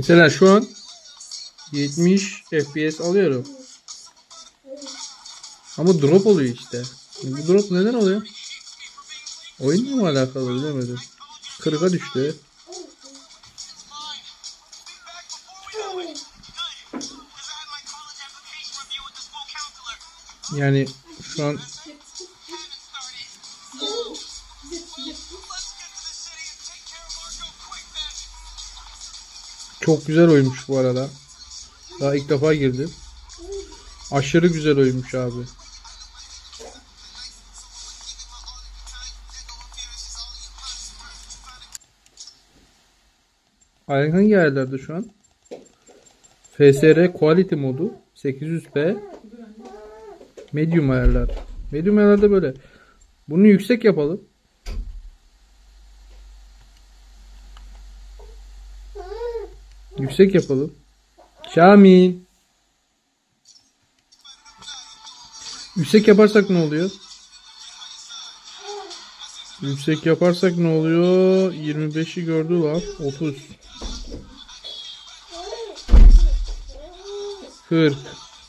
Mesela şu an 70 FPS alıyorum. Ama drop oluyor işte. Bu drop neden oluyor? Oyunla mı alakalı bilemedim. 40'a düştü. Yani şu an çok güzel oymuş bu arada. Daha ilk defa girdim. Aşırı güzel oymuş abi. Aynen hangi ayarlarda şu an? FSR Quality modu 800p Medium ayarlar. Medium ayarlarda böyle. Bunu yüksek yapalım. Yüksek yapalım. Şamil. Yüksek yaparsak ne oluyor? Yüksek yaparsak ne oluyor? 25'i gördü lan. 30. 40.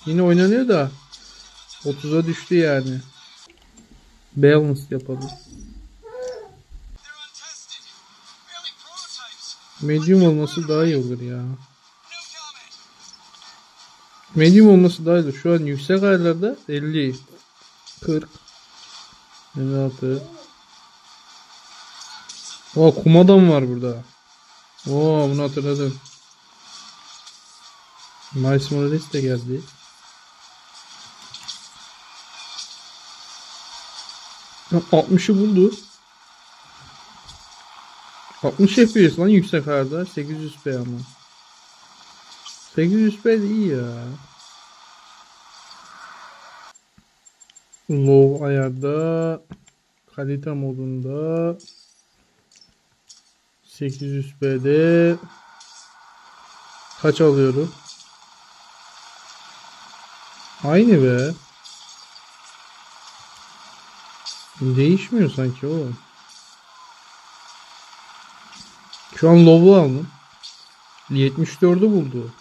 Yine oynanıyor da 30'a düştü yani. Balance yapalım. Medium olması daha iyi olur ya. Medium olması daha iyi olur. Şu an yüksek ayarlarda 50, 40, 56. O kumadan var burada. Oo bunu hatırladım. Miles Morales de geldi. Ya 60'ı buldu. 60 FPS lan yüksek ayarda. 800p ama. 800p de iyi ya. Low ayarda kalite modunda 800p'de kaç alıyorum? Aynı be. Değişmiyor sanki oğlum. Şu an low'u aldım. 74'ü buldu.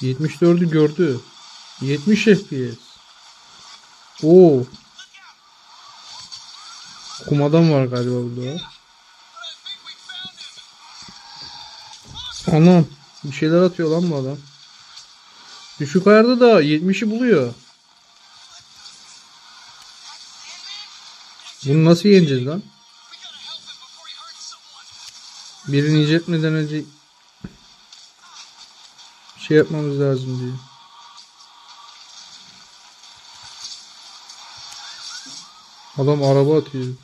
74'ü gördü. 70 FPS. Oo. Kumadan var galiba burada. Anam. Bir şeyler atıyor lan bu adam. Düşük ayarda da 70'i buluyor. Bunu nasıl yeneceğiz lan? Birini incetmeden önce şey yapmamız lazım diyor. Adam araba atıyor.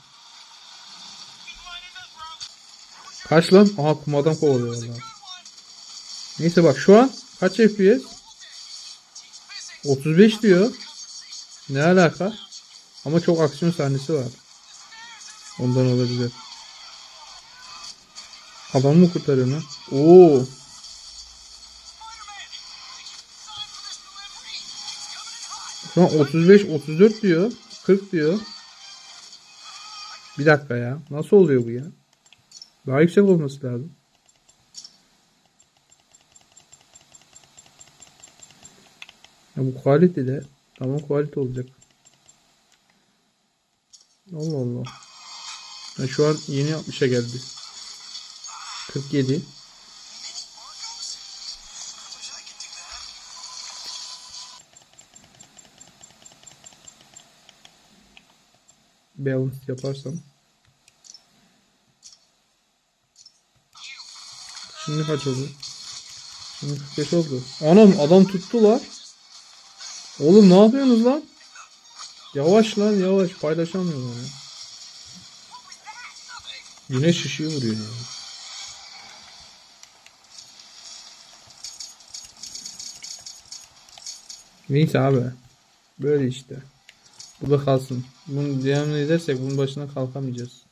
Kaç lan? Aha kumadan kovalıyor onlar. Neyse bak şu an kaç FPS? 35 diyor. Ne alaka? Ama çok aksiyon sahnesi var. Ondan olabilir. Adam mı kurtarıyor lan? Oo. Şu an 35 34 diyor. 40 diyor. Bir dakika ya. Nasıl oluyor bu ya? Daha yüksek olması lazım. Ya bu quality de tamam quality olacak. Allah Allah. Ya şu an yeni 60'a geldi. 47. Balance yaparsam. Şimdi kaç oldu? Şimdi 45 oldu. Anam adam tuttu lan. Oğlum ne yapıyorsunuz lan? Yavaş lan yavaş paylaşamıyorum onu. Güneş ışığı vuruyor ya. Neyse abi. Böyle işte. Bu da kalsın. Bunu devam edersek bunun başına kalkamayacağız.